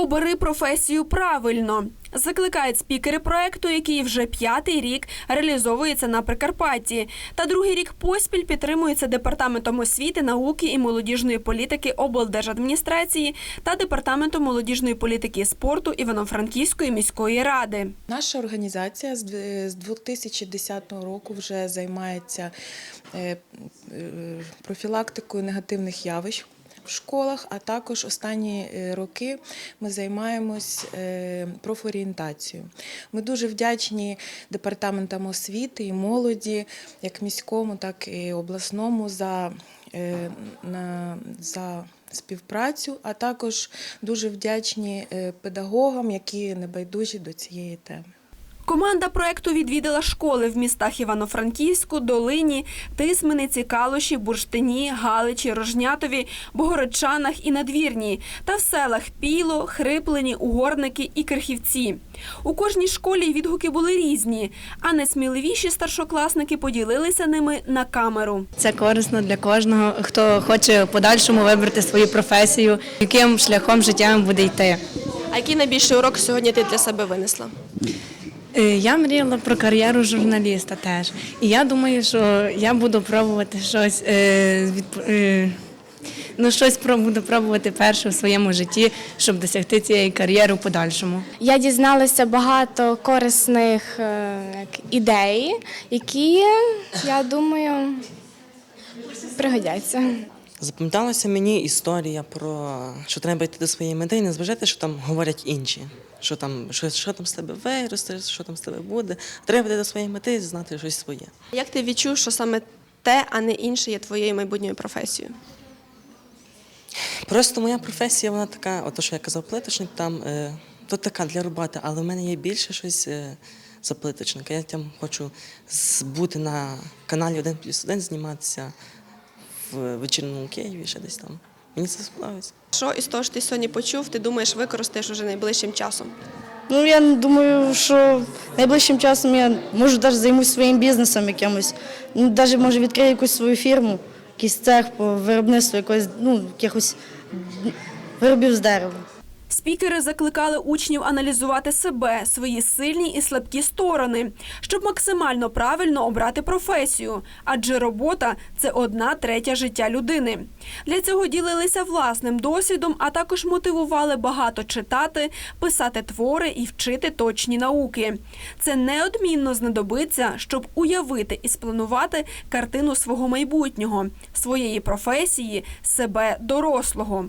Обери професію правильно. Закликають спікери проекту, який вже п'ятий рік реалізовується на Прикарпатті, та другий рік поспіль підтримується департаментом освіти, науки і молодіжної політики облдержадміністрації та департаментом молодіжної політики спорту Івано-Франківської міської ради. Наша організація з 2010 року вже займається е, е, профілактикою негативних явищ в школах, а також останні е, роки ми займаємось е, профорієнтацією. Ми дуже вдячні департаментам освіти і молоді, як міському, так і обласному, за, е, на, за співпрацю, а також дуже вдячні педагогам, які небайдужі до цієї теми. Команда проекту відвідала школи в містах Івано-Франківську, Долині, Тисмениці, Калуші, Бурштині, Галичі, Рожнятові, Богородчанах і Надвірні та в селах Піло, Хриплені, Угорники і Крихівці. У кожній школі відгуки були різні, а найсміливіші старшокласники поділилися ними на камеру. Це корисно для кожного, хто хоче в подальшому вибрати свою професію, яким шляхом життям буде йти. А який найбільший урок сьогодні ти для себе винесла? Е, Я мріяла про кар'єру журналіста теж. І я думаю, що я буду пробувати щось е, е, ну, щось буду пробувати перше в своєму житті, щоб досягти цієї кар'єри в подальшому. Я дізналася багато корисних як, ідей, які, я думаю, пригодяться. Запам'яталася мені історія про що треба йти до своєї мети і не зважати, що там говорять інші. Що там, що, що там з тебе виросте, що там з тебе буде. Треба йти до своєї мети і знати щось своє. Як ти відчув, що саме те, а не інше є твоєю майбутньою професією? Просто моя професія, вона така, ото що я казав, плиточник, там е, то така для роботи, але в мене є більше щось е, за плиточника. Я там хочу бути на каналі 1 плюс 1, зніматися в вечірному Києві, ще десь там. Мені це сподобається. Що із того, що ти сьогодні почув, ти думаєш, використаєш уже найближчим часом? Ну, я думаю, що найближчим часом я можу навіть займусь своїм бізнесом якимось. Ну, навіть може відкрию якусь свою фірму, якийсь цех по виробництву якогось, ну, якихось виробів з дерева. Спікери закликали учнів аналізувати себе, свої сильні і слабкі сторони, щоб максимально правильно обрати професію, адже робота це одна третя життя людини. Для цього ділилися власним досвідом, а також мотивували багато читати, писати твори і вчити точні науки. Це неодмінно знадобиться, щоб уявити і спланувати картину свого майбутнього, своєї професії, себе дорослого.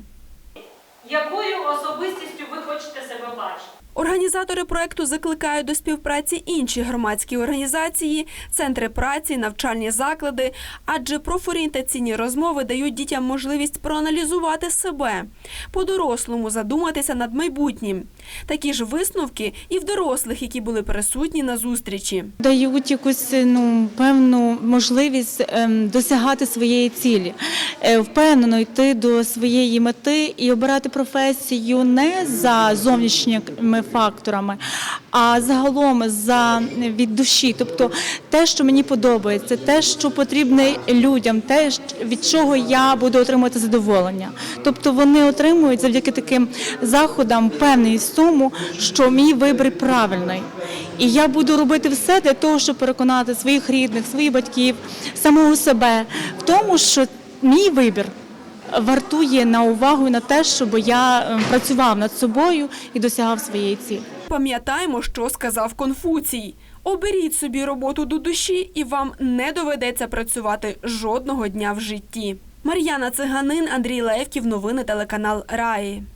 Якою особистістю ви хочете себе бачити? Організатори проекту закликають до співпраці інші громадські організації, центри праці, навчальні заклади, адже профорієнтаційні розмови дають дітям можливість проаналізувати себе, по-дорослому задуматися над майбутнім. Такі ж висновки і в дорослих, які були присутні на зустрічі. дають якусь ну певну можливість ем, досягати своєї цілі, Е, впевнено йти до своєї мети і обирати професію не за зовнішніми факторами, а загалом за від душі. Тобто те, що мені подобається, те, що потрібне людям, те, від чого я буду отримувати задоволення. Тобто вони отримують завдяки таким заходам певність в тому, що мій вибір правильний. І я буду робити все для того, щоб переконати своїх рідних, своїх батьків, самого себе в тому, що мій вибір вартує на увагу на те, щоб я е, працював над собою і досягав своєї цілі. Пам'ятаємо, що сказав Конфуцій. Оберіть собі роботу до душі, і вам не доведеться працювати жодного дня в житті. Мар'яна Циганин, Андрій Левків, новини телеканал Раї.